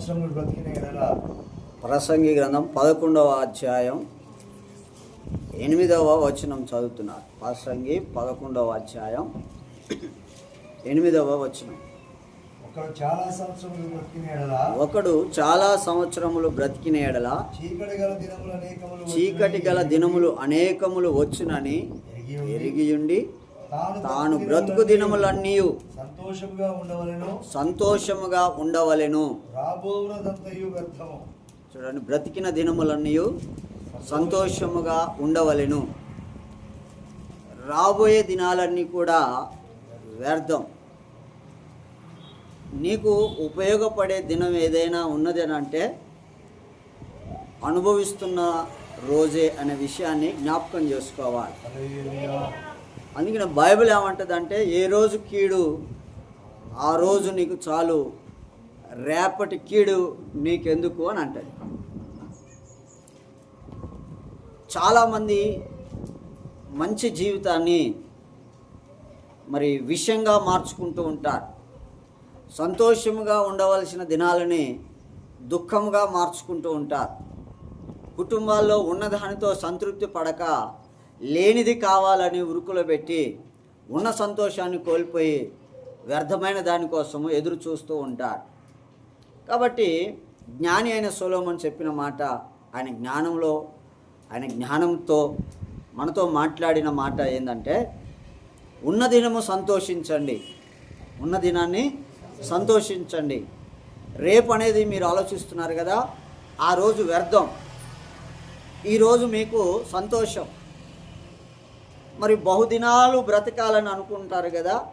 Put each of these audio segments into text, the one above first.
సంవత్సరములు బ్రతికిన ఎడల ప్రసంగి గ్రంథం పదకొండవ అధ్యాయం ఎనిమిదవ వచనం చదువుతున్నారు. ప్రసంగి పదకొండవ అధ్యాయం ఎనిమిదవ వచనం. ఒకడు చాలా సంవత్సరములు బ్రతికిన ఎడల ఒకడు చాలా సంవత్సరములు బ్రతికిన ఎడల చీకటి గల దినములు అనేకములు చీకటి గల దినములు అనేకములు వచ్చునని ఎరిగియుండి తాను బ్రతుకు దినములన్నీ సంతోషముగా ఉండవలెను. సంతోషముగా ఉండవలెను. రాబోవునదంతయు వ్యర్థము. చూడండి బ్రతికిన దినములన్నీ సంతోషముగా ఉండవలెను. రాబోయే దినాలన్నీ కూడా వ్యర్థం. నీకు ఉపయోగపడే దినం ఏదైనా ఉన్నది అని అంటే అనుభవిస్తున్న రోజే అనే విషయాన్ని జ్ఞాపకం చేసుకోవాలి. అందుకని బైబిల్ ఏమంటుందంటే ఏ రోజు కీడు ఆ రోజు నీకు చాలు. రేపటి కీడు నీకెందుకు అని అంటది. చాలామంది మంచి జీవితాన్ని మరి విషయంగా మార్చుకుంటూ ఉంటారు. సంతోషముగా ఉండవలసిన దినాలని దుఃఖముగా మార్చుకుంటూ ఉంటారు. కుటుంబాల్లో ఉన్నదానితో సంతృప్తి పడక లేనిది కావాలని ఉరుకులో పెట్టి ఉన్న సంతోషాన్ని కోల్పోయి వ్యర్థమైన దానికోసము ఎదురు చూస్తూ ఉంటారు. కాబట్టి జ్ఞాని అయిన సొలోమన్ చెప్పిన మాట ఆయన జ్ఞానంలో ఆయన జ్ఞానంతో మనతో మాట్లాడిన మాట ఏంటంటే ఉన్న దినము సంతోషించండి. ఉన్న దినాన్ని సంతోషించండి. రేపు అనేది మీరు ఆలోచిస్తున్నారు కదా ఆ రోజు వ్యర్థం. ఈరోజు మీకు సంతోషం. మరి బహుదినాలు బ్రతకాలని అనుకుంటారు కదా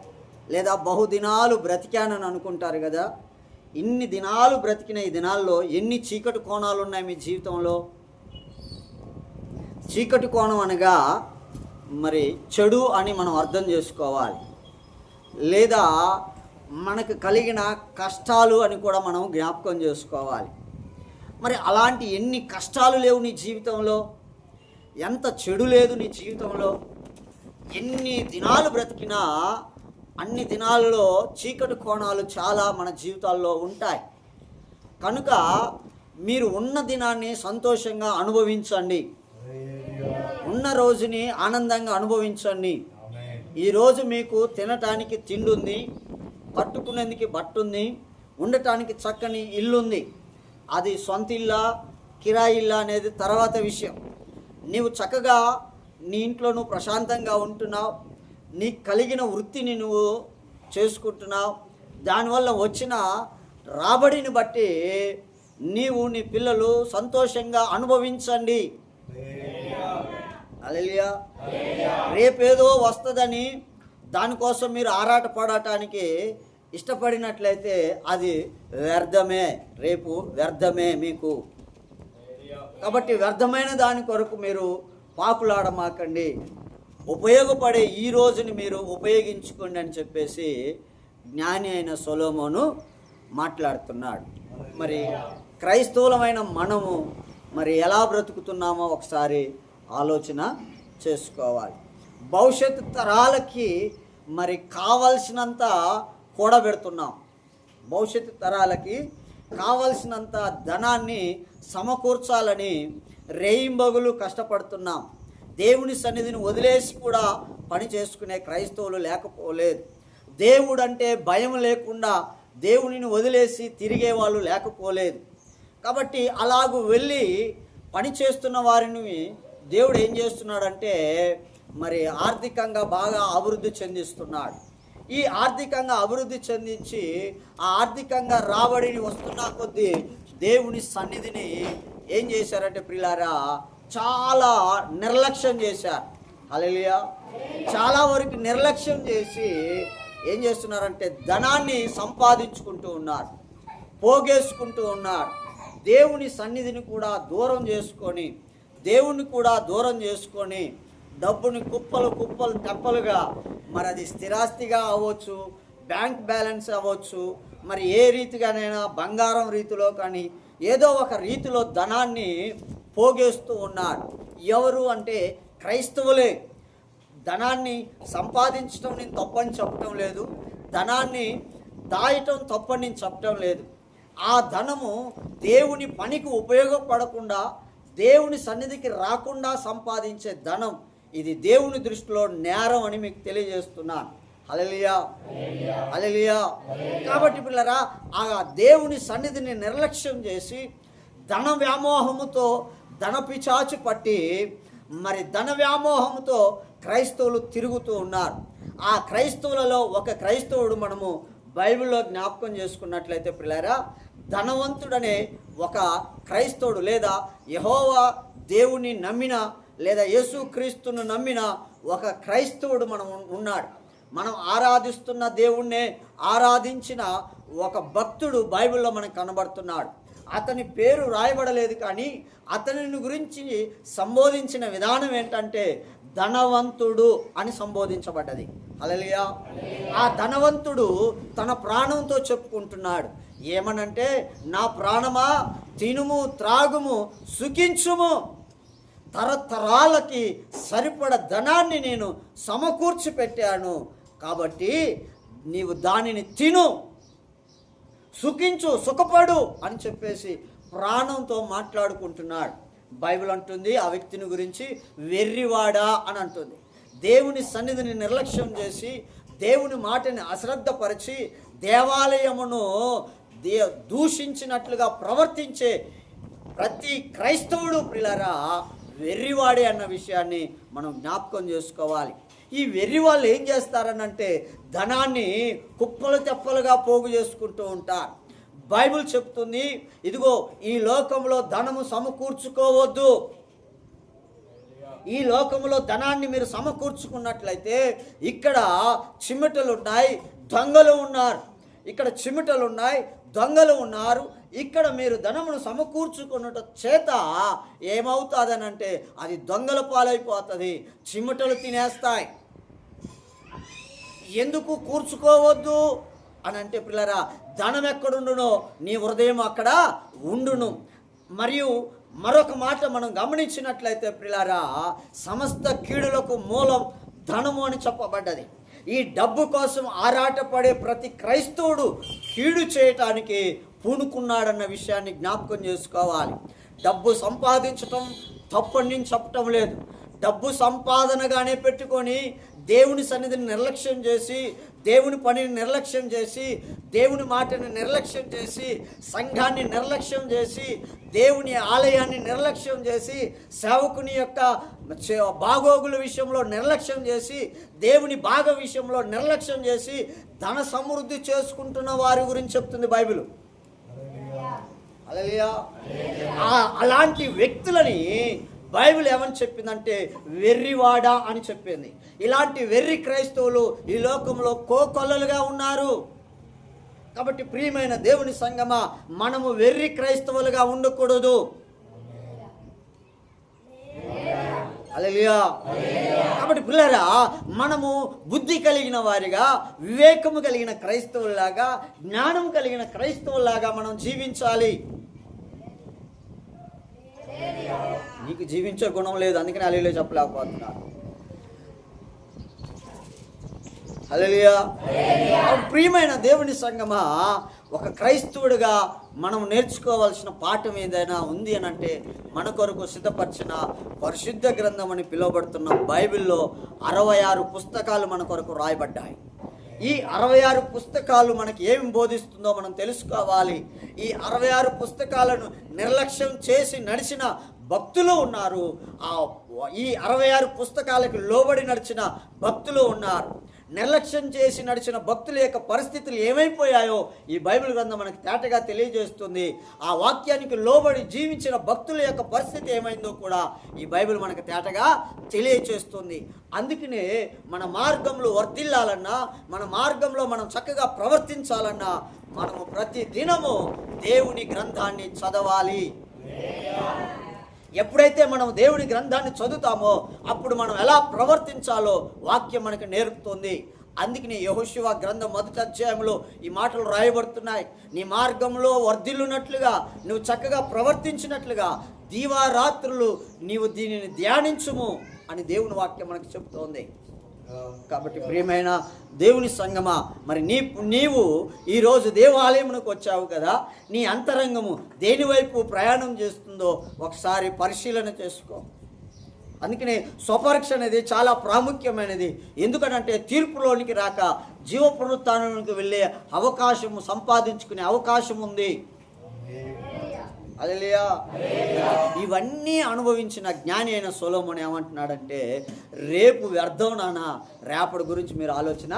లేదా బహుదినాలు బ్రతికానని అనుకుంటారు కదా. ఇన్ని దినాలు బ్రతికిన ఈ దినాల్లో ఎన్ని చీకటి కోణాలు ఉన్నాయి మీ జీవితంలో? చీకటి కోణం అనగా మరి చెడు అని మనం అర్థం చేసుకోవాలి. లేదా మనకు కలిగిన కష్టాలు అని కూడా మనం జ్ఞాపకం చేసుకోవాలి. మరి అలాంటి ఎన్ని కష్టాలు లేవు నీ జీవితంలో? ఎంత చెడు లేదు నీ జీవితంలో? ఎన్ని దినాలు బ్రతికినా అన్ని దినాలలో చీకటి కోణాలు చాలా మన జీవితాల్లో ఉంటాయి. కనుక మీరు ఉన్న దినాన్ని సంతోషంగా అనుభవించండి. ఉన్న రోజుని ఆనందంగా అనుభవించండి. ఈరోజు మీకు తినటానికి తిండి ఉంది పట్టుకునేందుకు బట్టుంది ఉండటానికి చక్కని ఇల్లుంది. అది సొంత ఇల్లా కిరాయిల్లా అనేది తర్వాత విషయం. నీవు చక్కగా నీ ఇంట్లో నువ్వు ప్రశాంతంగా ఉంటున్నావు నీకు కలిగిన వృత్తిని నువ్వు చేసుకుంటున్నావు. దానివల్ల వచ్చిన రాబడిని బట్టి నీవు నీ పిల్లలు సంతోషంగా అనుభవించండి. హల్లెలూయా. అలెలియా రేపేదో వస్తుందని దానికోసం మీరు ఆరాటపడటానికి ఇష్టపడినట్లయితే అది వ్యర్థమే. రేపు వ్యర్థమే మీకు. కాబట్టి వ్యర్థమైన దాని కొరకు మీరు పాకులాడమాకండి. ఉపయోగపడే ఈ రోజుని మీరు ఉపయోగించుకోండి అని చెప్పేసి జ్ఞాని అయిన సొలోమోను మాట్లాడుతున్నాడు. మరి క్రైస్తవులమైన మనము మరి ఎలా బ్రతుకుతున్నామో ఒకసారి ఆలోచన చేసుకోవాలి. భవిష్యత్తు తరాలకి మరి కావలసినంత కూడబెడుతున్నాం. భవిష్యత్తు తరాలకి కావలసినంత ధనాన్ని సమకూర్చాలని రేయింబగులు కష్టపడుతున్నాం. దేవుని సన్నిధిని వదిలేసి కూడా పని చేసుకునే క్రైస్తవులు లేకపోలేదు. దేవుడు అంటే భయం లేకుండా దేవునిని వదిలేసి తిరిగే వాళ్ళు లేకపోలేదు. కాబట్టి అలాగూ వెళ్ళి పని చేస్తున్న వారిని దేవుడు ఏం చేస్తున్నాడంటే మరి ఆర్థికంగా బాగా అభివృద్ధి చెందిస్తున్నాడు. ఈ ఆర్థికంగా అభివృద్ధి చెందించి ఆ ఆర్థికంగా రాబడిని వస్తున్న కొద్దీ దేవుని సన్నిధిని ఏం చేశారంటే ప్రిలారా చాలా నిర్లక్ష్యం చేశారు. అలెలియా చాలా వరకు నిర్లక్ష్యం చేసి ఏం చేస్తున్నారంటే ధనాన్ని సంపాదించుకుంటూ ఉన్నారు. పోగేసుకుంటూ ఉన్నారు. దేవుని సన్నిధిని కూడా దూరం చేసుకొని దేవుణ్ణి కూడా దూరం చేసుకొని డబ్బుని కుప్పలు కుప్పలు తెప్పలుగా మరి అది స్థిరాస్తిగా అవ్వచ్చు బ్యాంక్ బ్యాలెన్స్ అవ్వచ్చు మరి ఏ రీతిగానైనా బంగారం రీతిలో కానీ ఏదో ఒక రీతిలో ధనాన్ని పోగేస్తూ ఉన్నారు ఎవరు అంటే క్రైస్తవులే. ధనాన్ని సంపాదించడం నేను తప్పని చెప్పటం లేదు. ధనాన్ని దాయటం తప్పని నేను చెప్పటం లేదు. ఆ ధనము దేవుని పనికి ఉపయోగపడకుండా దేవుని సన్నిధికి రాకుండా సంపాదించే ధనం. ఇది దేవుని దృష్టిలో నేరం అని మీకు తెలియజేస్తున్నాను. అలలియా అలలియా కాబట్టి పిల్లరా ఆ దేవుని సన్నిధిని నిర్లక్ష్యం చేసి ధన వ్యామోహముతో ధనపిచాచు పట్టి మరి ధన వ్యామోహంతో క్రైస్తవులు తిరుగుతూ ఉన్నారు. ఆ క్రైస్తవులలో ఒక క్రైస్తవుడు మనము బైబిల్లో జ్ఞాపకం చేసుకున్నట్లయితే పిల్లరా ధనవంతుడనే ఒక క్రైస్తవుడు లేదా యహోవా దేవుని నమ్మిన లేదా యేసుక్రీస్తును నమ్మిన ఒక క్రైస్తవుడు మనం ఉన్నాడు. మనం ఆరాధిస్తున్న దేవుణ్ణే ఆరాధించిన ఒక భక్తుడు బైబిల్లో మనకు కనబడుతున్నాడు. అతని పేరు రాయబడలేదు కానీ అతనిని గురించి సంబోధించిన విధానం ఏంటంటే ధనవంతుడు అని సంబోధించబడ్డది. అలలియా ఆ ధనవంతుడు తన ప్రాణంతో చెప్పుకుంటున్నాడు. ఏమనంటే నా ప్రాణమా తినుము త్రాగుము సుఖించుము. తరతరాలకి సరిపడ ధనాన్ని నేను సమకూర్చి పెట్టాను కాబట్టి నీవు దానిని తిను. సుఖించు సుఖపడు అని చెప్పేసి ప్రాణంతో మాట్లాడుకుంటున్నాడు. బైబిల్ అంటుంది ఆ వ్యక్తిని గురించి వెర్రివాడా అని అంటుంది. దేవుని సన్నిధిని నిర్లక్ష్యం చేసి దేవుని మాటని అశ్రద్ధపరిచి దేవాలయమును దే దూషించినట్లుగా ప్రవర్తించే ప్రతి క్రైస్తవుడు పిల్లరా వెర్రివాడే అన్న విషయాన్ని మనం జ్ఞాపకం చేసుకోవాలి. ఈ వెర్రి వాళ్ళు ఏం చేస్తారనంటే ధనాన్ని కుప్పలు తెప్పలుగా పోగు చేసుకుంటూ ఉంటారు. బైబిల్ చెప్తుంది ఇదిగో ఈ లోకంలో ధనము సమకూర్చుకోవద్దు. ఈ లోకంలో ధనాన్ని మీరు సమకూర్చుకున్నట్లయితే ఇక్కడ చిమిటలు ఉన్నాయి దొంగలు ఉన్నారు. ఇక్కడ చిమిటలు ఉన్నాయి దొంగలు ఉన్నారు. ఇక్కడ మీరు ధనమును సమకూర్చుకున్నట చేత ఏమవుతుందనంటే అది దొంగల పాలైపోతుంది చిమిటలు తినేస్తాయి. ఎందుకు కూర్చుకోవద్దు? అని అంటే పిల్లరా ధనం ఎక్కడుండునో నీ హృదయం అక్కడ ఉండును. మరియు మరొక మాట మనం గమనించినట్లయితే పిల్లరా సమస్త కీడులకు మూలం ధనము అని చెప్పబడ్డది. ఈ డబ్బు కోసం ఆరాటపడే ప్రతి క్రైస్తవుడు కీడు చేయటానికి పూనుకున్నాడన్న విషయాన్ని జ్ఞాపకం చేసుకోవాలి. డబ్బు సంపాదించటం తప్పని నేను చెప్పటం లేదు. డబ్బు సంపాదనగానే పెట్టుకొని దేవుని సన్నిధిని నిర్లక్ష్యం చేసి దేవుని పనిని నిర్లక్ష్యం చేసి దేవుని మాటని నిర్లక్ష్యం చేసి సంఘాన్ని నిర్లక్ష్యం చేసి దేవుని ఆలయాన్ని నిర్లక్ష్యం చేసి సేవకుని యొక్క బాగోగుల విషయంలో నిర్లక్ష్యం చేసి దేవుని బాగ విషయంలో నిర్లక్ష్యం చేసి ధన సమృద్ధి చేసుకుంటున్న వారి గురించి చెప్తుంది బైబిల్. అలాంటి వ్యక్తులని బైబిల్ ఏమని చెప్పిందంటే వెర్రివాడా అని చెప్పింది. ఇలాంటి వెర్రి క్రైస్తవులు ఈ లోకంలో కోకొల్లలుగా ఉన్నారు. కాబట్టి ప్రియమైన దేవుని సంగమా మనము వెర్రి క్రైస్తవులుగా ఉండకూడదు. హల్లెలూయా. కాబట్టి పిల్లరా మనము బుద్ధి కలిగిన వారిగా వివేకము కలిగిన క్రైస్తవులాగా జ్ఞానం కలిగిన క్రైస్తవుల్లాగా మనం జీవించాలి. నీకు జీవించే గుణం లేదు అందుకని అలీలో చెప్పలేకపోతున్నా. హల్లెలూయా. కాబట్టి ప్రియమైన దేవుని సంగమా ఒక క్రైస్తవుడిగా మనం నేర్చుకోవాల్సిన పాఠం ఏదైనా ఉంది అని అంటే మన కొరకు సిద్ధపరిచిన పరిశుద్ధ గ్రంథం అని పిలువబడుతున్న బైబిల్లో అరవై ఆరు పుస్తకాలు మన కొరకు రాయబడ్డాయి. ఈ అరవై ఆరు పుస్తకాలు మనకి ఏమి బోధిస్తుందో మనం తెలుసుకోవాలి. ఈ అరవై ఆరు పుస్తకాలను నిర్లక్ష్యం చేసి నడిచిన భక్తులు ఉన్నారు. ఆ ఈ అరవై ఆరు పుస్తకాలకు లోబడి నడిచిన భక్తులు ఉన్నారు. నిర్లక్ష్యం చేసి నడిచిన భక్తుల యొక్క పరిస్థితులు ఏమైపోయాయో ఈ బైబిల్ గ్రంథం మనకు తేటగా తెలియజేస్తుంది. ఆ వాక్యానికి లోబడి జీవించిన భక్తుల యొక్క పరిస్థితి ఏమైందో కూడా ఈ బైబిల్ మనకు తేటగా తెలియజేస్తుంది. అందుకనే మన మార్గంలో వర్ధిల్లాలన్నా మన మార్గంలో మనం చక్కగా ప్రవర్తించాలన్నా మనము ప్రతి దినము దేవుని గ్రంథాన్ని చదవాలి. ఎప్పుడైతే మనం దేవుని గ్రంథాన్ని చదువుతామో అప్పుడు మనం ఎలా ప్రవర్తించాలో వాక్యం మనకు నేర్పుతుంది. అందుకని యహోశివ గ్రంథం మొదటి అధ్యాయంలో ఈ మాటలు రాయబడుతున్నాయి. నీ మార్గంలో వర్ధిల్లునట్లుగా నువ్వు చక్కగా ప్రవర్తించినట్లుగా దీవారాత్రులు నీవు దీనిని ధ్యానించుము అని దేవుని వాక్యం మనకు చెబుతోంది కాబట్టి ప్రియమైన దేవుని సంగమా మరి నీ నీవు ఈరోజు దేవాలయమునకు వచ్చావు కదా నీ అంతరంగము దేనివైపు ప్రయాణం చేస్తుందో ఒకసారి పరిశీలన చేసుకో. అందుకనే స్వపరీక్ష అనేది చాలా ప్రాముఖ్యమైనది. ఎందుకనంటే తీర్పులోనికి రాక జీవ పునరుత్థానానికి వెళ్ళే అవకాశము సంపాదించుకునే అవకాశం ఉంది అలలియా ఇవన్నీ అనుభవించిన జ్ఞాని అయిన సొలోమోన్ ఏమంటున్నాడంటే రేపు వ్యర్థం నానా రేపటి గురించి మీరు ఆలోచన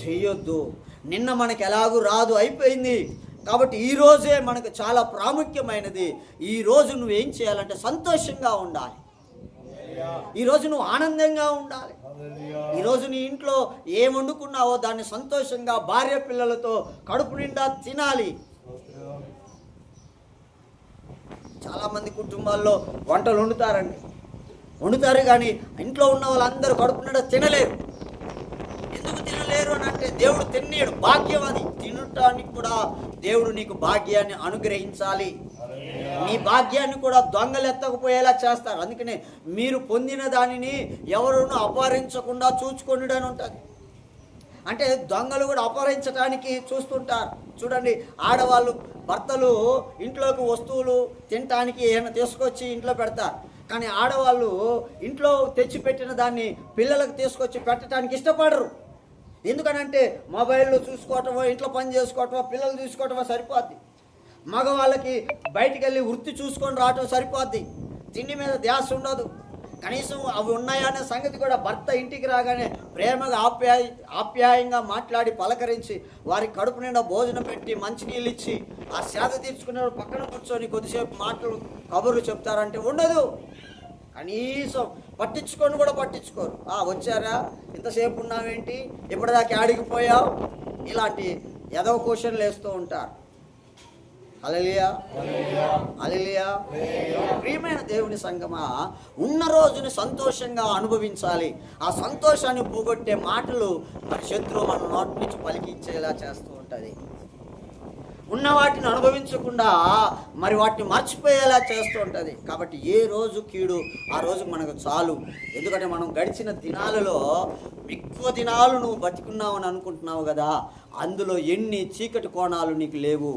చేయొద్దు నిన్న మనకి ఎలాగూ రాదు అయిపోయింది. కాబట్టి ఈ రోజే మనకు చాలా ప్రాముఖ్యమైనది. ఈ రోజు నువ్వేం చేయాలంటే సంతోషంగా ఉండాలి. ఈరోజు నువ్వు ఆనందంగా ఉండాలి. ఈరోజు నీ ఇంట్లో ఏం వండుకున్నావో దాన్ని సంతోషంగా భార్య పిల్లలతో కడుపు నిండా తినాలి. చాలామంది కుటుంబాల్లో వంటలు వండుతారండి. వండుతారు కానీ ఇంట్లో ఉన్న వాళ్ళందరూ కడుపు తినలేరు. ఎందుకు తినలేరు అని అంటే దేవుడు తిన్నాడు. భాగ్యం అది తినటానికి కూడా దేవుడు నీకు భాగ్యాన్ని అనుగ్రహించాలి. నీ భాగ్యాన్ని కూడా దొంగలు ఎత్తకపోయేలా చేస్తారు. అందుకనే మీరు పొందిన దానిని ఎవరును అపహరించకుండా చూచుకొనిడని అని ఉంటుంది. అంటే దొంగలు కూడా అపహరించడానికి చూస్తుంటారు. చూడండి ఆడవాళ్ళు భర్తలు ఇంట్లోకి వస్తువులు తినటానికి ఏమైనా తీసుకొచ్చి ఇంట్లో పెడతారు కానీ ఆడవాళ్ళు ఇంట్లో తెచ్చిపెట్టిన దాన్ని పిల్లలకు తీసుకొచ్చి పెట్టడానికి ఇష్టపడరు. ఎందుకనంటే మొబైల్లో చూసుకోవటమో ఇంట్లో పని చేసుకోవటమో పిల్లలు చూసుకోవటమో సరిపోద్ది. మగవాళ్ళకి బయటికి వెళ్ళి వృత్తి చూసుకొని రావటం సరిపోద్ది. తిండి మీద ధ్యాస ఉండదు. కనీసం అవి ఉన్నాయా అనే సంగతి కూడా భర్త ఇంటికి రాగానే ప్రేమగా ఆప్యాయ ఆప్యాయంగా మాట్లాడి పలకరించి వారి కడుపు నిండా భోజనం పెట్టి మంచినీళ్ళు ఇచ్చి ఆ సేద తీర్చుకునే పక్కన కూర్చొని కొద్దిసేపు మాటలు కబుర్లు చెప్తారంటే ఉండదు. కనీసం పట్టించుకొని కూడా పట్టించుకోరు. ఆ వచ్చారా? ఇంతసేపు ఉన్నావేంటి? ఇప్పటిదాకా ఆడికి పోయావు? ఇలాంటి ఎదవ క్వశ్చన్లు వేస్తూ ఉంటారు. అలలియా అలలియా ప్రియమైన దేవుని సంగమా ఉన్న రోజుని సంతోషంగా అనుభవించాలి. ఆ సంతోషాన్ని పోగొట్టే మాటలు మన శత్రువు మన నోటి నుంచి పలికించేలా చేస్తూ ఉంటుంది. ఉన్న వాటిని అనుభవించకుండా మరి వాటిని మర్చిపోయేలా చేస్తూ ఉంటుంది. కాబట్టి ఏ రోజు కీడు ఆ రోజు మనకు చాలు. ఎందుకంటే మనం గడిచిన దినాలలో ఎక్కువ దినాలు నువ్వు బతికున్నావు అని అనుకుంటున్నావు కదా. అందులో ఎన్ని చీకటి కోణాలు నీకు లేవు.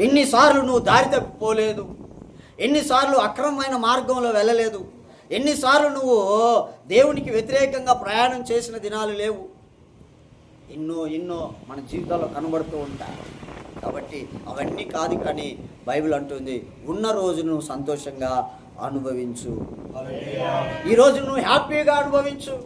ఎన్నిసార్లు నువ్వు దారి తప్పిపోలేదు? ఎన్నిసార్లు అక్రమమైన మార్గంలో వెళ్ళలేదు? ఎన్నిసార్లు నువ్వు దేవునికి వ్యతిరేకంగా ప్రయాణం చేసిన దినాలు లేవు? ఎన్నో ఎన్నో మన జీవితాల్లో కనబడుతూ ఉంటాయి. కాబట్టి అవన్నీ కాదు కానీ బైబిల్ అంటుంది ఉన్న రోజు నువ్వు సంతోషంగా అనుభవించు. ఈరోజు నువ్వు హ్యాపీగా అనుభవించు.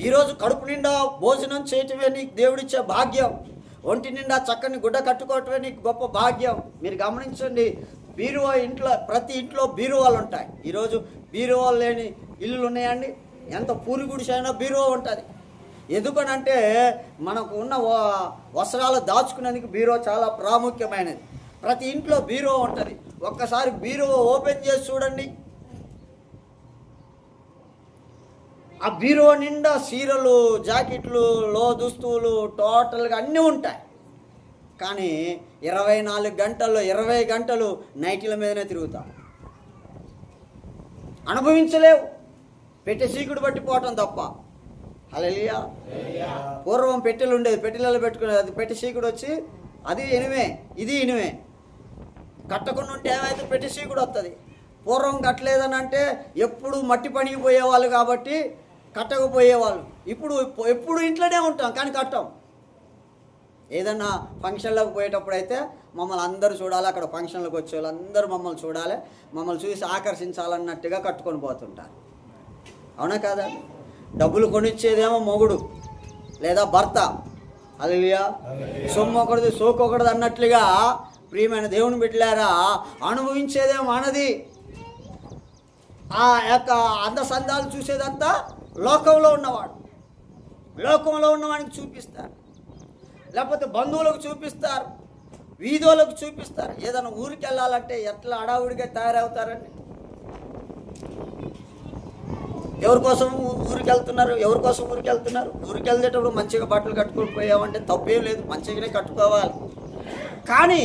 ఈరోజు కడుపు నిండా భోజనం చేయటమే నీకు దేవుడిచ్చే భాగ్యం. ఒంటి నిండా చక్కని గుడ్డ కట్టుకోవటమే నీకు గొప్ప భాగ్యం. మీరు గమనించండి బీరువా ఇంట్లో ప్రతి ఇంట్లో బీరువాలు ఉంటాయి. ఈరోజు బీరువాలు లేని ఇల్లులు ఉన్నాయండి. ఎంత పూరి గుడిసైనా బీరువా ఉంటుంది. ఎందుకనంటే మనకు ఉన్న వ- వస్త్రాలు దాచుకునేందుకు బీరో చాలా ప్రాముఖ్యమైనది. ప్రతి ఇంట్లో బీరో ఉంటుంది. ఒక్కసారి బీరో ఓపెన్ చేసి చూడండి. ఆ బీరో నిండా చీరలు జాకెట్లు లో దుస్తువులు టోటల్గా అన్నీ ఉంటాయి. కానీ ఇరవై నాలుగు గంటల్లో ఇరవై గంటలు నైటీల మీదనే తిరుగుతాం. అనుభవించలేవు. పెట్టె సీకుడు పట్టిపోవటం తప్ప. అలలియా పూర్వం పెట్టెలు ఉండేది పెట్టెలలో పెట్టుకునేది అది పెట్టె సీకుడు వచ్చి అది ఇనుమే ఇది ఇనుమే. కట్టకుండా ఉంటే ఏమైతే పెట్టె సీకుడు వస్తుంది పూర్వం కట్టలేదని అంటే ఎప్పుడు మట్టి పనికి పోయేవాళ్ళు కాబట్టి కట్టకపోయేవాళ్ళు. ఇప్పుడు ఎప్పుడు ఇంట్లోనే ఉంటాం కానీ కట్టం. ఏదన్నా ఫంక్షన్లకు పోయేటప్పుడు అయితే మమ్మల్ని అందరూ చూడాలి అక్కడ ఫంక్షన్లకు వచ్చే వాళ్ళు అందరూ మమ్మల్ని చూడాలి మమ్మల్ని చూసి ఆకర్షించాలన్నట్టుగా కట్టుకొని పోతుంటారు. అవునా కాదా? డబ్బులు కొనిచ్చేదేమో మొగుడు లేదా భర్త. అలలియా సొమ్ము ఒకటిది సోకు ఒకటిది అన్నట్లుగా ప్రియమైన దేవుని బిడ్డలారా అనుభవించేదేమో మనది ఆ యొక్క అందసందాలు చూసేదంతా లోకంలో ఉన్నవాడు. లోకంలో ఉన్నవాడికి చూపిస్తారు. లేకపోతే బంధువులకు చూపిస్తారు. వీధులకు చూపిస్తారు. ఏదైనా ఊరికి వెళ్ళాలంటే ఎట్లా అడావుడిగా తయారవుతారండి ఎవరి కోసం ఊరికి వెళ్తున్నారు? ఎవరి కోసం ఊరికి వెళ్తున్నారు? ఊరికి వెళ్ళేటప్పుడు మంచిగా బట్టలు కట్టుకొని పోయామంటే తప్పేం లేదు. మంచిగానే కట్టుకోవాలి. కానీ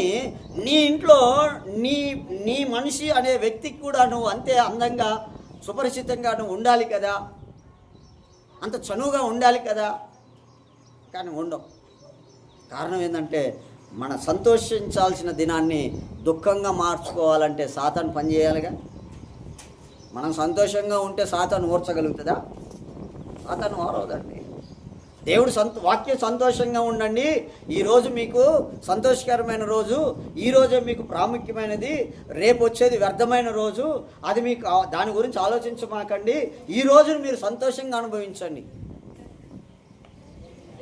నీ ఇంట్లో నీ నీ మనిషి అనే వ్యక్తికి కూడా నువ్వు అంతే అందంగా సుపరిచితంగా నువ్వు ఉండాలి కదా. అంత చనువుగా ఉండాలి కదా. కానీ ఉండవు కారణం ఏంటంటే మన సంతోషించాల్సిన దినాన్ని దుఃఖంగా మార్చుకోవాలంటే సాతాను పనిచేయాలిగా మనం సంతోషంగా ఉంటే సాతాను ఓర్చగలుగుతుందా సాతాను ఓరవదండి దేవుడు సంత వాక్యం సంతోషంగా ఉండండి. ఈరోజు మీకు సంతోషకరమైన రోజు. ఈరోజే మీకు ప్రాముఖ్యమైనది. రేపు వచ్చేది వ్యర్థమైన రోజు. అది మీకు దాని గురించి ఆలోచించమాకండి. ఈ రోజును మీరు సంతోషంగా అనుభవించండి.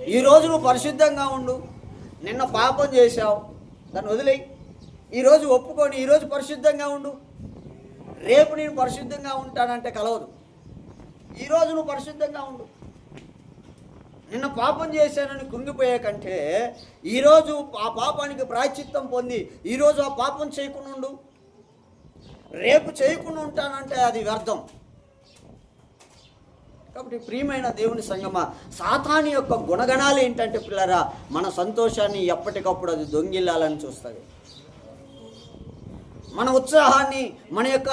ఈ రోజు నువ్వు పరిశుద్ధంగా ఉండు. నిన్న పాపం చేశావు. దాన్ని వదిలేయి. ఈరోజు ఒప్పుకొని ఈరోజు పరిశుద్ధంగా ఉండు. రేపు నేను పరిశుద్ధంగా ఉంటానంటే కలవదు. ఈరోజు నువ్వు పరిశుద్ధంగా ఉండు. నిన్న పాపం చేశానని కుంగిపోయే కంటే ఈరోజు ఆ పాపానికి ప్రాయచిత్తం పొంది ఈరోజు ఆ పాపం చేయకుండా ఉండు. రేపు చేయకుండా ఉంటానంటే అది వ్యర్థం. కాబట్టి ప్రియమైన దేవుని సంగమ సాతాని యొక్క గుణగణాలు ఏంటంటే పిల్లరా మన సంతోషాన్ని ఎప్పటికప్పుడు అది దొంగిల్లాలని చూస్తుంది. మన ఉత్సాహాన్ని మన యొక్క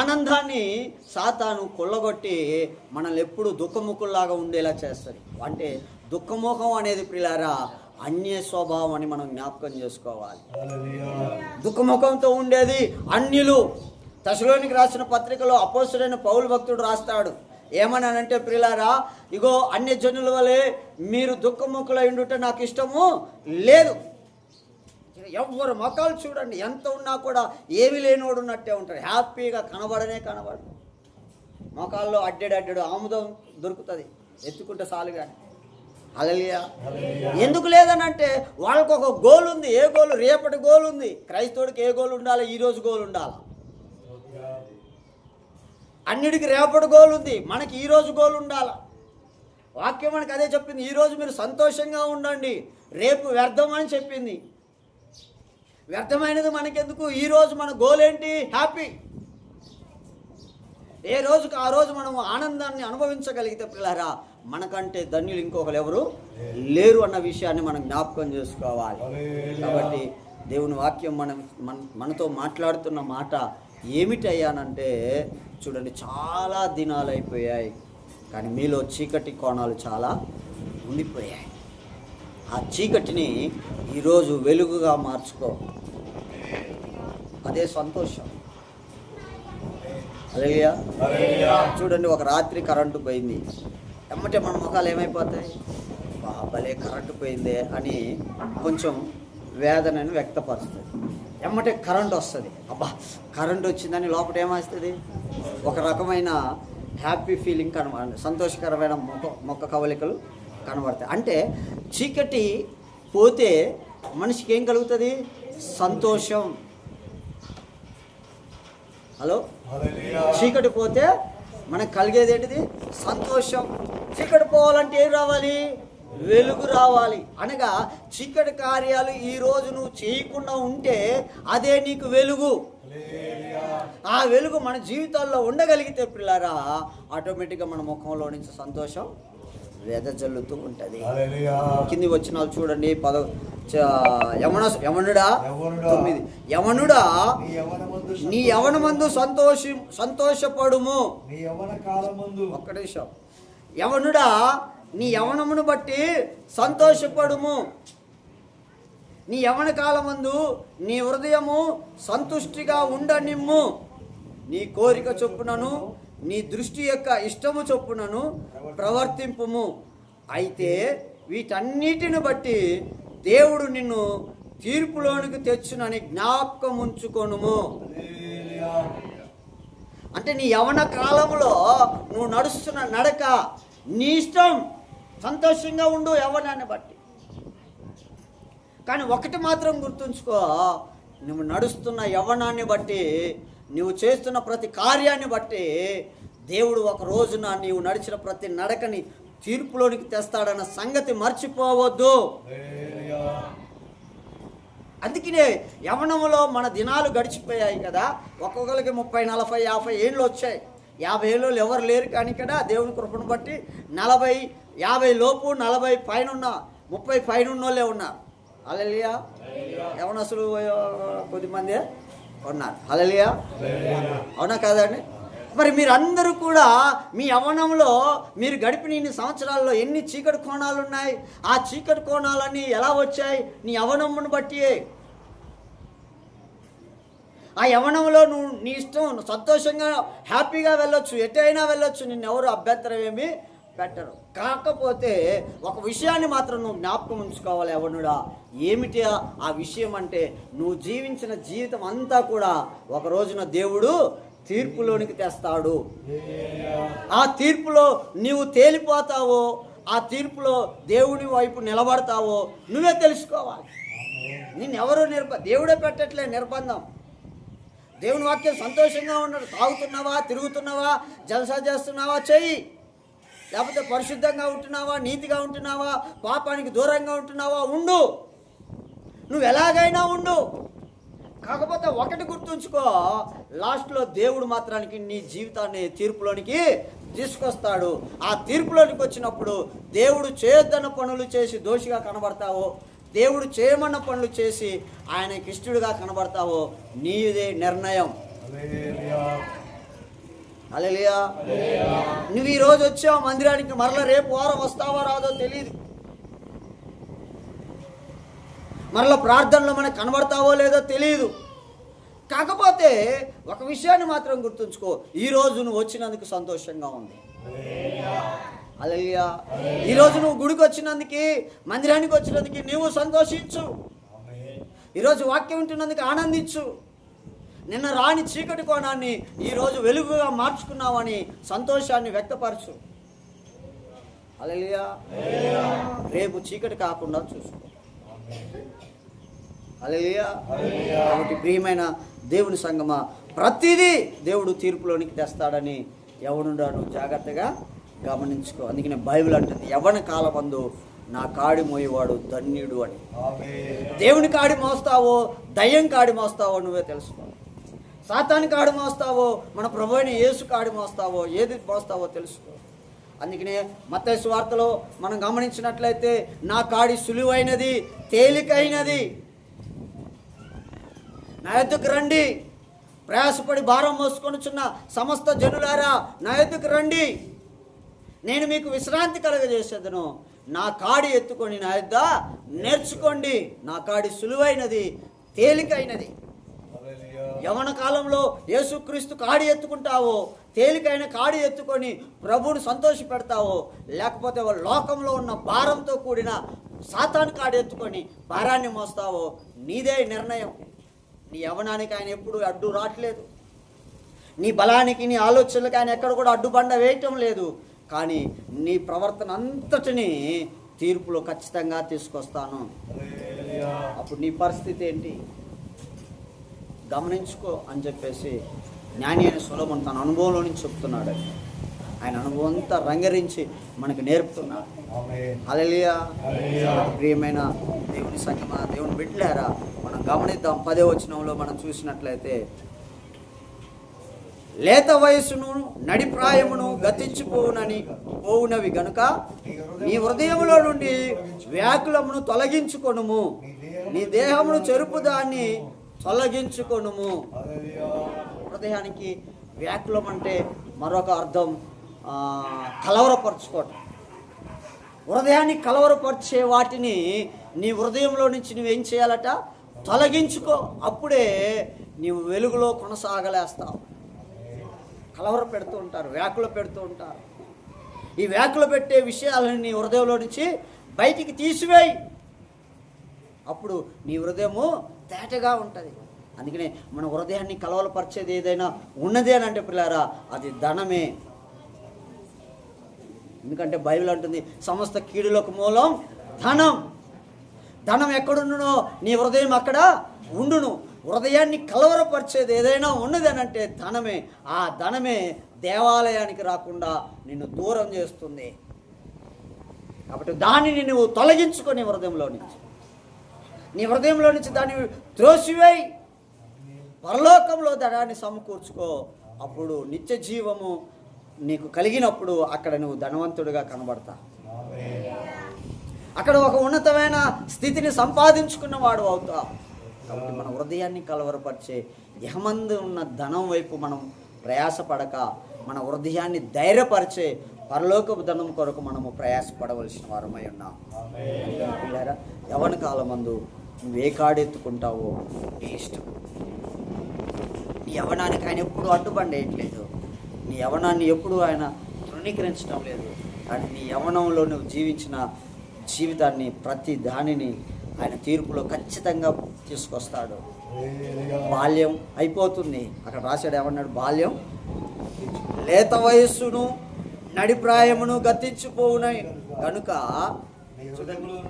ఆనందాన్ని సాతాను కొల్లగొట్టి మనల్ని ఎప్పుడు దుఃఖముఖుల్లాగా ఉండేలా చేస్తుంది. అంటే దుఃఖముఖం అనేది పిల్లారా అన్య స్వభావం అని మనం జ్ఞాపకం చేసుకోవాలి. దుఃఖముఖంతో ఉండేది అన్యులు. దశలోనికి రాసిన పత్రికలో అపోసుడైన పౌలు భక్తుడు రాస్తాడు. ఏమన్నానంటే ప్రిలారా ఇగో అన్య జనుల వలె మీరు దుఃఖముఖులై ఉండుట నాకు ఇష్టము లేదు. ఎవరు మొక్కలు చూడండి ఎంత ఉన్నా కూడా ఏమి లేనివాడు ఉన్నట్టే ఉంటాడు. హ్యాపీగా కనబడనే కనబడు మొఖాల్లో అడ్డెడు అడ్డెడు ఆముదం దొరుకుతుంది. ఎత్తుకుంటే చాలు కానీ అలలియా ఎందుకు లేదనంటే వాళ్ళకు ఒక గోల్ ఉంది. ఏ గోల్? రేపటి గోల్ ఉంది. క్రైస్తవుడికి ఏ గోల్ ఉండాలి? ఈ రోజు గోల్ ఉండాలి? అన్నిటికి రేపటి గోల్ ఉంది. మనకి ఈ రోజు గోల్ ఉండాలి? వాక్యం మనకి అదే చెప్పింది. ఈ రోజు మీరు సంతోషంగా ఉండండి. రేపు వ్యర్థం అని చెప్పింది. వ్యర్థమైనది మనకెందుకు? ఈ రోజు మన గోల్ ఏంటి? హ్యాపీ ఏ రోజుకి ఆ రోజు మనం ఆనందాన్ని అనుభవించగలిగితే పిల్లరా మనకంటే ధన్యులు ఇంకొకరు ఎవరు లేరు అన్న విషయాన్ని మనం జ్ఞాపకం చేసుకోవాలి. కాబట్టి దేవుని వాక్యం మనం మన మనతో మాట్లాడుతున్న మాట ఏమిటయ్యానంటే చూడండి చాలా దినాలు అయిపోయాయి కానీ మీలో చీకటి కోణాలు చాలా ఉండిపోయాయి. ఆ చీకటిని ఈరోజు వెలుగుగా మార్చుకో. అదే సంతోషం. అలలియా చూడండి ఒక రాత్రి కరెంటు పోయింది. ఎమ్మటే మన ముఖాలు ఏమైపోతాయి? బాబలే కరెంటు పోయిందే అని కొంచెం వేదనని వ్యక్తపరుస్తుంది ఎమ్మటే కరెంట్ వస్తుంది. అబ్బా కరెంట్ వచ్చిందని లోపల ఏమొస్తుంది? ఒక రకమైన హ్యాపీ ఫీలింగ్ కనబ సంతోషకరమైన మొక్క మొక్క కవలికలు కనబడతాయి. అంటే చీకటి పోతే మనిషికి ఏం కలుగుతుంది? సంతోషం. హలో. చీకటి పోతే మనకు కలిగేది ఏంటిది? సంతోషం. చీకటి పోవాలంటే ఏం రావాలి? వెలుగు రావాలి. అనగా చీకటి కార్యాలు ఈ రోజు నువ్వు చేయకుండా ఉంటే అదే నీకు వెలుగు. ఆ వెలుగు మన జీవితాల్లో ఉండగలిగితే పిల్లారా ఆటోమేటిక్గా మన ముఖంలో నుంచి సంతోషం వెదజల్లుతూ ఉంటుంది. కింది వచ్చిన వాళ్ళు చూడండి పద యవనుడా యవనుడా. తొమ్మిది. యవనుడా నీ యవనమందు సంతోషి సంతోషపడుము. ఒక్క నిమిషం. యవనుడా నీ యవనమును బట్టి సంతోషపడుము. నీ యవన కాలమందు నీ హృదయము సంతుష్టిగా ఉండనిమ్ము. నీ కోరిక చొప్పునను నీ దృష్టి యొక్క ఇష్టము చొప్పునను ప్రవర్తింపుము. అయితే వీటన్నిటిని బట్టి దేవుడు నిన్ను తీర్పులోనికి తెచ్చునని జ్ఞాపకం ఉంచుకొనుము అంటే నీ యవన కాలంలో నువ్వు నడుస్తున్న నడక నీ ఇష్టం. సంతోషంగా ఉండు యవనాన్ని బట్టి. కానీ ఒకటి మాత్రం గుర్తుంచుకో. నువ్వు నడుస్తున్న యవ్వనాన్ని బట్టి నువ్వు చేస్తున్న ప్రతి కార్యాన్ని బట్టి దేవుడు ఒక రోజున నీవు నడిచిన ప్రతి నడకని తీర్పులోనికి తెస్తాడన్న సంగతి మర్చిపోవద్దు. అందుకనే యవనంలో మన దినాలు గడిచిపోయాయి కదా. ఒక్కొక్కరికి ముప్పై నలభై యాభై ఏళ్ళు వచ్చాయి. యాభై ఏళ్ళు ఎవరు లేరు కానీ కదా దేవుని కృపను బట్టి నలభై యాభై లోపు నలభై పైన ఉన్న ముప్పై పైన ఉన్నోళ్ళే ఉన్నారు అలలియా యవనసులు కొద్దిమంది. కొన్నారు హలలియా అవునా కాదండి మరి మీరందరూ కూడా మీ యవ్వనంలో మీరు గడిపిన ఇన్ని సంవత్సరాల్లో ఎన్ని చీకటి కోణాలు ఉన్నాయి? ఆ చీకటి కోణాలన్నీ ఎలా వచ్చాయి? నీ యవనమును బట్టి. ఆ యవనంలో నువ్వు నీ ఇష్టం సంతోషంగా హ్యాపీగా వెళ్ళొచ్చు ఎటైనా వెళ్ళొచ్చు. నిన్నెవరు అభ్యంతరం ఏమి పెట్టరు కాకపోతే ఒక విషయాన్ని మాత్రం నువ్వు జ్ఞాపకం ఉంచుకోవాలి యవనుడా. ఏమిటి ఆ- విషయం అంటే నువ్వు జీవించిన జీవితం అంతా కూడా ఒక రోజున దేవుడు తీర్పులోనికి తెస్తాడు. ఆ తీర్పులో నీవు తేలిపోతావో ఆ తీర్పులో దేవుని వైపు నిలబడతావో నువ్వే తెలుసుకోవాలి. నిన్నెవరూ నిర్బ దేవుడే పెట్టట్లే నిర్బంధం. దేవుని వాక్యం సంతోషంగా ఉన్నాడు తాగుతున్నావా తిరుగుతున్నావా జలసా చేస్తున్నావా చెయ్యి. లేకపోతే పరిశుద్ధంగా ఉంటున్నావా నీతిగా ఉంటున్నావా పాపానికి దూరంగా ఉంటున్నావా? ఉండు. నువ్వు ఎలాగైనా ఉండు. కాకపోతే ఒకటి గుర్తుంచుకో లాస్ట్లో దేవుడు మాత్రానికి నీ జీవితాన్ని తీర్పులోనికి తీసుకొస్తాడు. ఆ తీర్పులోనికి వచ్చినప్పుడు దేవుడు చేయొద్దన్న పనులు చేసి దోషిగా కనబడతావో దేవుడు చేయమన్న పనులు చేసి ఆయనకి ఇష్టడుగా కనబడతావో నీదే నిర్ణయం. అలలియా నువ్వు ఈ రోజు వచ్చావు మందిరానికి మరలా రేపు వారం వస్తావో రాదో తెలియదు మరలా ప్రార్థనలో మనకు కనబడతావో లేదో తెలియదు కాకపోతే ఒక విషయాన్ని మాత్రం గుర్తుంచుకో. ఈ రోజు నువ్వు వచ్చినందుకు సంతోషంగా ఉంది. అలలియా ఈ రోజు నువ్వు గుడికి వచ్చినందుకు మందిరానికి వచ్చినందుకు నువ్వు సంతోషించు. ఈరోజు వాక్యం వింటున్నందుకు ఆనందించు. నిన్న రాని చీకటి కోణాన్ని ఈరోజు వెలుగుగా మార్చుకున్నావని సంతోషాన్ని వ్యక్తపరచు. అలలియా రేపు చీకటి కాకుండా చూసుకో. అలలియా కాబట్టి ప్రియమైన దేవుని సంగమా ప్రతిదీ దేవుడు తీర్పులోనికి తెస్తాడని ఎవడుండాడు? జాగ్రత్తగా గమనించుకో. అందుకనే బైబిల్ అంటుంది యవన కాలమందు నా కాడి మోయేవాడు ధన్యుడు అని. దేవుని కాడి మోస్తావో దయ్యం కాడి మోస్తావో నువ్వే తెలుసుకో. సాతాని కాడి మోస్తావో మన ప్రభు అయిన యేసు కాడి మోస్తావో ఏది మోస్తావో తెలుసుకో. అందుకనే మత వార్తలో మనం గమనించినట్లయితే నా కాడి సులువైనది తేలికైనది. నా ఎద్దుకు రండి. ప్రయాసపడి భారం మోసుకొనుచున్న సమస్త జనులారా నా ఎద్దుకు రండి. నేను మీకు విశ్రాంతి కలగజేసేదను. నా కాడి ఎత్తుకొని నా యొద్ద నేర్చుకోండి. నా కాడి సులువైనది తేలికైనది. యవన కాలంలో యేసుక్రీస్తు కాడి ఎత్తుకుంటావో తేలికైన కాడి ఎత్తుకొని ప్రభువుని సంతోష పెడతావో లేకపోతే లోకంలో ఉన్న భారంతో కూడిన సాతాను కాడి ఎత్తుకొని భారాన్ని మోస్తావో నీదే నిర్ణయం. నీ యవనానికి ఆయన ఎప్పుడు అడ్డు రావట్లేదు నీ బలానికి నీ ఆలోచనలకు ఆయన ఎక్కడ కూడా అడ్డుబండ వేయటం లేదు. కానీ నీ ప్రవర్తన అంతటిని తీర్పులో ఖచ్చితంగా తీసుకొస్తాను. అప్పుడు నీ పరిస్థితి ఏంటి? గమనించుకో అని చెప్పేసి జ్ఞాని అయిన సులభం తన అనుభవంలో నుంచి చెప్తున్నాడు. ఆయన అనుభవం అంతా రంగరించి మనకు నేర్పుతున్నాడు. అలలియా. ప్రియమైన దేవుని సంగమా దేవుని బిడ్డలారా మనం గమనిద్దాం. పదే వచనంలో మనం చూసినట్లయితే లేత వయస్సును నడిప్రాయమును గతించిపోవునని పోవునవి గనుక నీ హృదయములో నుండి వ్యాకులమును తొలగించుకొనుము. నీ దేహమును చెరుపు దాన్ని తొలగించుకొనుము. హృదయానికి వ్యాకులం అంటే మరొక అర్థం కలవరపరచుకోవటం. హృదయాన్ని కలవరపరిచే వాటిని నీ హృదయంలో నుంచి నువ్వేం చేయాలట? తొలగించుకో. అప్పుడే నీవు వెలుగులో కొనసాగలేస్తావు. కలవర పెడుతూ ఉంటారు వ్యాకులు పెడుతూ ఉంటారు. ఈ వ్యాకులు పెట్టే విషయాలను నీ హృదయంలో నుంచి బయటికి తీసివేయి. అప్పుడు నీ హృదయము తేటగా ఉంటుంది. అందుకనే మన హృదయాన్ని కలవలపరిచేది ఏదైనా ఉన్నది అని అంటే పిల్లారా అది ధనమే. ఎందుకంటే బైబిల్ అంటుంది సమస్త కీడులకు మూలం ధనం. ధనం ఎక్కడుండునో నీ హృదయం అక్కడ ఉండును. హృదయాన్ని కలవరపరిచేది ఏదైనా ఉన్నది అని అంటే ధనమే. ఆ ధనమే దేవాలయానికి రాకుండా నిన్ను దూరం చేస్తుంది. కాబట్టి దానిని నువ్వు తొలగించుకొని హృదయంలో నుంచి నీ హృదయంలో నుంచి దాన్ని త్రోసివేయి. పరలోకంలో ధనాన్ని సమకూర్చుకో. అప్పుడు నిత్య జీవము నీకు కలిగినప్పుడు అక్కడ నువ్వు ధనవంతుడిగా కనబడతా. అక్కడ ఒక ఉన్నతమైన స్థితిని సంపాదించుకున్న వాడు అవుతావు కాబట్టి మన హృదయాన్ని కలవరపరిచే యహమందు ఉన్న ధనం వైపు మనం ప్రయాసపడక మన హృదయాన్ని ధైర్యపరిచే పరలోకపు ధనం కొరకు మనము ప్రయాసపడవలసిన వారమై ఉన్నాం. యవన కాలమందు నువ్వు కాడెత్తుకుంటావో నీ ఇష్టం. నీ యవనానికి ఆయన ఎప్పుడు అడ్డుపడేయట్లేదు నీ యవనాన్ని ఎప్పుడు ఆయన తృణీకరించడం లేదు. కానీ నీ యవనంలో నువ్వు జీవించిన జీవితాన్ని ప్రతి దానిని ఆయన తీర్పులో ఖచ్చితంగా తీసుకొస్తాడు. బాల్యం అయిపోతుంది. అక్కడ రాశాడు ఏమన్నాడు? బాల్యం లేత వయస్సును నడిప్రాయమును గతించిపోవునై. కనుక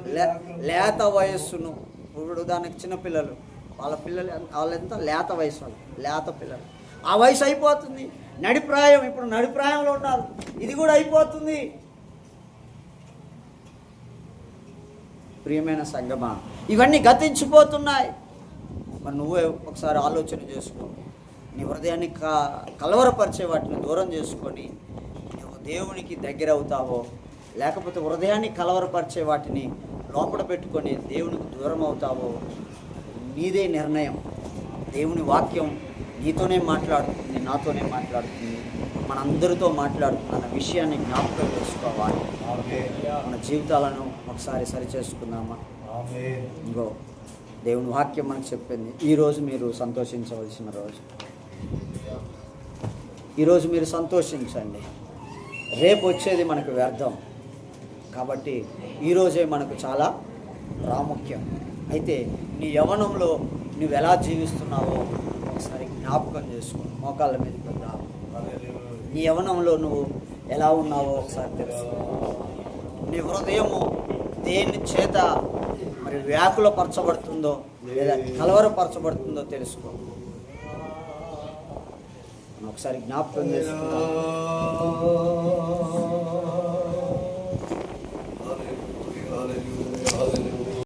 లే- లేత వయస్సును ఇప్పుడు దానికి చిన్న పిల్లలు. వాళ్ళ పిల్లలు ఎంత- వాళ్ళెంత లేత వయసు వాళ్ళు. లేత పిల్లలు. ఆ వయసు అయిపోతుంది. నడిప్రాయం ఇప్పుడు నడిప్రాయంలో ఉన్నారు. ఇది కూడా అయిపోతుంది. ప్రియమైన సంగమా ఇవన్నీ గతించిపోతున్నాయి. మరి నువ్వే ఒకసారి ఆలోచన చేసుకో. నీ హృదయాన్ని క కలవరపరిచే వాటిని దూరం చేసుకొని నువ్వు దేవునికి దగ్గర అవుతావో లేకపోతే హృదయాన్ని కలవరపరిచే వాటిని లోపల పెట్టుకొని దేవునికి దూరం అవుతావో నీదే నిర్ణయం. దేవుని వాక్యం నీతోనే మాట్లాడుతుంది నాతోనే మాట్లాడుతుంది మనందరితో మాట్లాడుతుంది అన్న విషయాన్ని జ్ఞాపకం చేసుకోవాలి. మన జీవితాలను ఒకసారి సరి చేసుకుందామా ఇంకో దేవుని వాక్యం మనకు చెప్పింది. ఈరోజు మీరు సంతోషించవలసిన రోజు. ఈరోజు మీరు సంతోషించండి. రేపు వచ్చేది మనకు వ్యర్థం. కాబట్టి ఈరోజే మనకు చాలా ప్రాముఖ్యం. అయితే నీ యవనంలో నువ్వు ఎలా జీవిస్తున్నావో ఒకసారి జ్ఞాపకం చేసుకో. మోకాళ్ళ మీద పెద్ద నీ యవనంలో నువ్వు ఎలా ఉన్నావో ఒకసారి తెలుసు. నీ హృదయము దేని చేత మరి వ్యాకులపరచబడుతుందో లేదా కలవరపరచబడుతుందో తెలుసుకో. ఒకసారి జ్ఞాపకం చేసుకుందాం